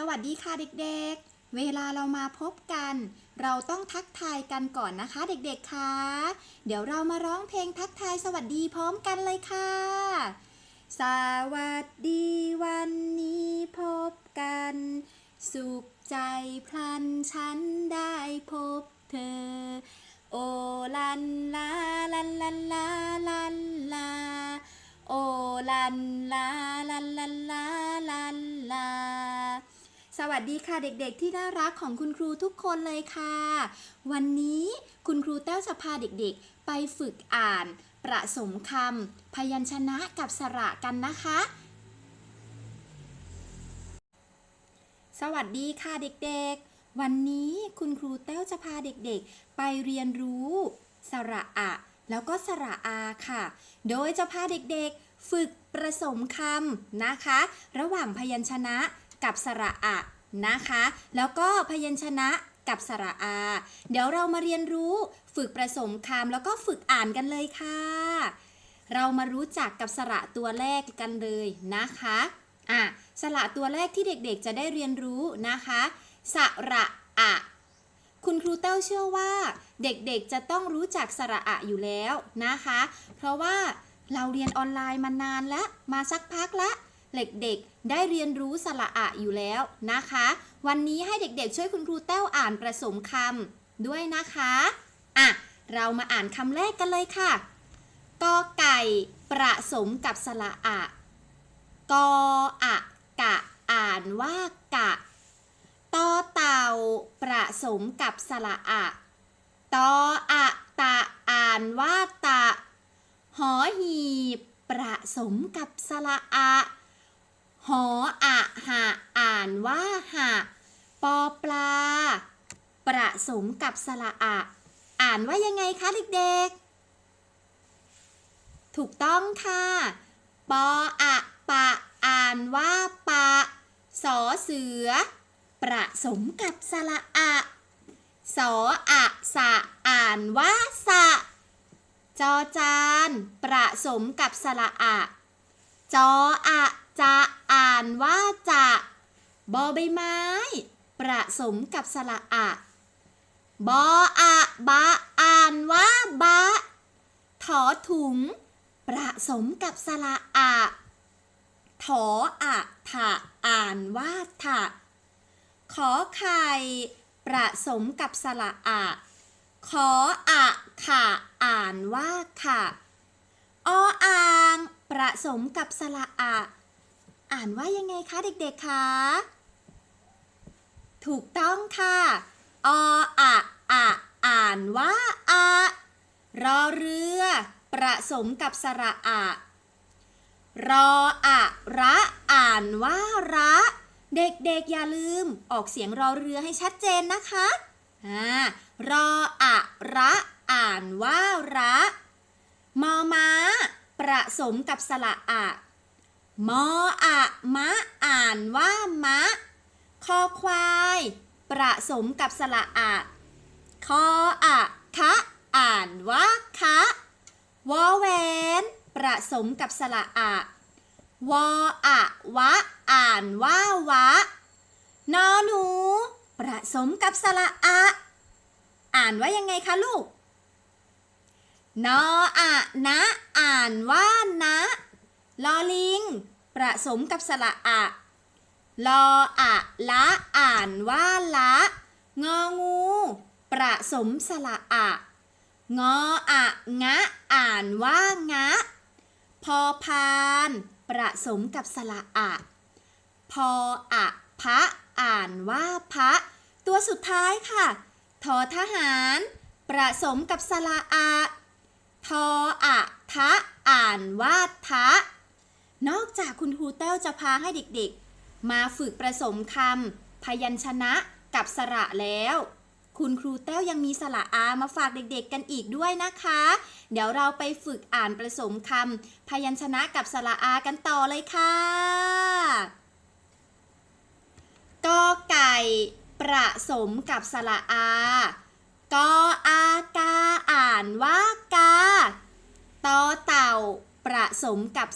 สวัสดีค่ะเด็กๆ เวลาเรามาพบกัน เราต้องทักทายกันก่อนนะคะเด็กๆ คะ เดี๋ยวเรามาร้องเพลงทักทายสวัสดีพร้อมกันเลยค่ะ สวัสดีวันนี้พบกัน สุขใจพลันฉันได้พบเธอ โอลันลาลันลันลาลันลา โอลันลาลันลันลาลันลา สวัสดีค่ะเด็กๆ ที่น่ารักของคุณครูทุกคนเลยค่ะ วันนี้คุณครูแต้วจะพาเด็กๆ ไปฝึกอ่าน ประสมคำพยัญชนะกับสระกันนะคะ สวัสดีค่ะเด็กๆ วันนี้คุณครูแต้วจะพาเด็กๆ ไปเรียนรู้ สระอะแล้วก็สระอาค่ะ โดยจะพาเด็กๆ ฝึกประสมคำนะคะ ระหว่างพยัญชนะ กับสระอะนะคะ แล้วก็พยัญชนะกับสระอา เดี๋ยวเรามาเรียนรู้ฝึกประสมคำแล้วก็ฝึกอ่านกันเลยค่ะ เรามารู้จักกับสระตัวแรกกันเลยนะคะอะสระตัวแรกที่เด็กๆจะได้เรียนรู้นะคะ สระอะคุณครูเต้าเชื่อว่า เด็กๆจะต้องรู้จักสระอะอยู่แล้วนะคะ เพราะว่าเราเรียนออนไลน์มานานแล้วมาสักพักละ เด็กๆ ได้เรียนรู้สระอะอยู่แล้วนะคะ วันนี้ให้เด็กๆ ช่วยคุณครูเต้าอ่านประสมคำด้วยนะคะอะเรามาอ่านคำแรกกันเลยค่ะกอไก่ประสมกับสระอะกออะกะอ่านว่ากะตอเต่าประสมกับสระอะตออะตะอ่านว่าตะ หอหีบประสมกับสระอะ หออะหะอ่านว่าหะปอปลา ประสมกับสระอะ อ่านว่ายังไงคะเด็กๆ ถูกต้องค่ะ ปออะปะอ่านว่าปะ สอเสือ ประสมกับสระอะสออะสะอ่านว่าสะ จอจาน ประสมกับสระอะ จออะ จะอ่านว่าจะบอใบไม้ ประสมกับสระอะบออะบะอ่านว่าบะถอถุง ประสมกับสระอะถออะถะอ่านว่าถะขอไข่ประสมกับสระอะขออะค่ะอ่านว่าค่ะ ออ่าง ประสมกับสระอะ อ่านว่ายังไงคะเด็กๆคะ ถูกต้องค่ะ ออะอะอ่านว่าอะ รอเรือ ประสมกับสระอะ รออะระอ่านว่าระ เด็กๆอย่าลืมออกเสียงรอเรือให้ชัดเจนนะคะอ่ารออะระอ่านว่าระ มอม้า ประสมกับสระอะ มออะมะ อ่านว่ามะ คอควาย ประสมกับสระอะคออะคะ อ่านว่าคะวอแวนประสมกับสระอะวออะวะ อ่านว่าวะ นอหนู ประสมกับสระอะ อ่านว่ายังไงคะลูก นออะนะ อ่านว่านะ ลอลิง ประสมกับสระอะลออะละอ่านว่าละงองู ประสมสระอะงออะงะอ่านว่างะ พอพาน ประสมกับสระอะพออะพะอ่านว่าพะตัวสุดท้ายค่ะ ทอทหาร ประสมกับสระอะทออะทะอ่านว่าทะ นอกจากคุณครูเต้าจะพาให้เด็กๆ มาฝึกประสมคำพยัญชนะกับสระแล้ว คุณครูแต้วยังมีสระอามาฝากเด็กๆกันอีกด้วยนะคะ เดี๋ยวเราไปฝึกอ่านประสมคำพยัญชนะกับสระอากันต่อเลยค่ะกอไก่ ประสมกับสระอากออากาอ่านว่ากาตอเต่า ประสมกับ